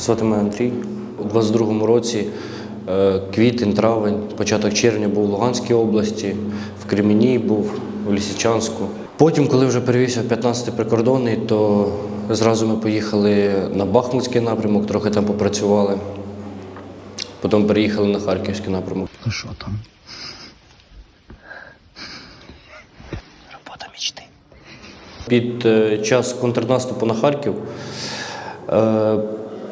Звати мене Андрій. У 22-му році е, квітень, травень, початок червня був в Луганській області, в Кремені був, в Лісичанську. Потім, коли вже перевівся в 15-й прикордонний, то зразу ми поїхали на Бахмутський напрямок, трохи там попрацювали. Потім переїхали на Харківський напрямок. Ну що там? Робота мечти. Під е, час контрнаступу на Харків е,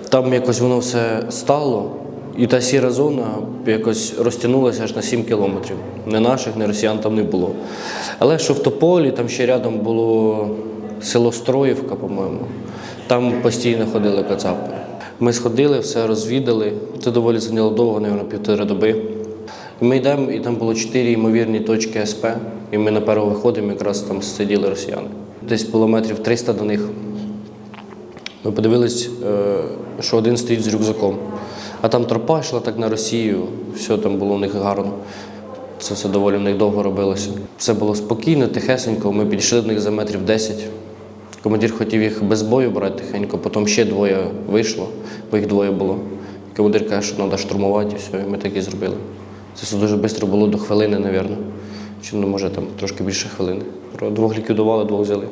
там якось воно все стало, і та сіра зона якось розтягнулася аж на 7 кілометрів. Не наших, не росіян там не було. Але що в Тополі, там ще рядом було село Строївка, по-моєму. Там постійно ходили кацапи. Ми сходили, все розвідали. Це доволі зайняло довго, мабуть, півтори доби. Ми йдемо, і там було чотири ймовірні точки СП, і ми на першого виходимо, якраз там сиділи росіяни. Десь було метрів 300 до них. Ми подивились, е, що один стоїть з рюкзаком. А там тропа йшла так на Росію, все там було у них гарно. Це все доволі в них довго робилося. Все було спокійно, тихесенько. Ми підійшли до них за метрів 10. Командир хотів їх без бою брати тихенько, потім ще двоє вийшло, бо їх двоє було. Командир каже, що треба штурмувати, і все, і ми так і зробили. Це все дуже швидко було до хвилини, мабуть. Чи ну, може там трошки більше хвилини. Двох ліквідували, двох взяли.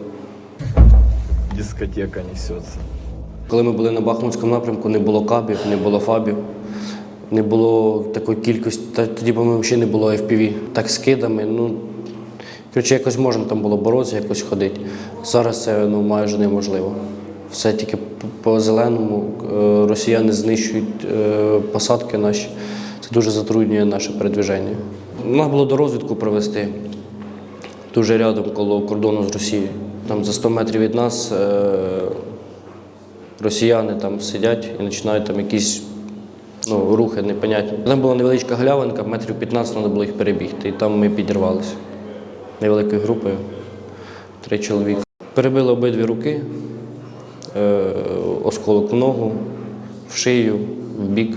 Дискотека несется. Коли ми були на Бахмутському напрямку, не було кабів, не було фабів, не було такої кількості. Тоді, по-моєму, ще не було FPV. Так скидами. Ну, коротше, якось можна там було боротися, якось ходити. Зараз це ну, майже неможливо. Все тільки по- зеленому. Е, Росіяни знищують е, посадки наші. Це дуже затруднює наше передвіження. Треба було до розвідку провести дуже рядом коло кордону з Росією. Там за 100 метрів від нас е, росіяни там сидять і починають там якісь ну, рухи непонятні. Там була невеличка галявинка, метрів 15 треба було їх перебігти, і там ми підірвалися невеликою групою, три чоловіка. Перебили обидві руки, е, осколок в ногу, в шию, в бік.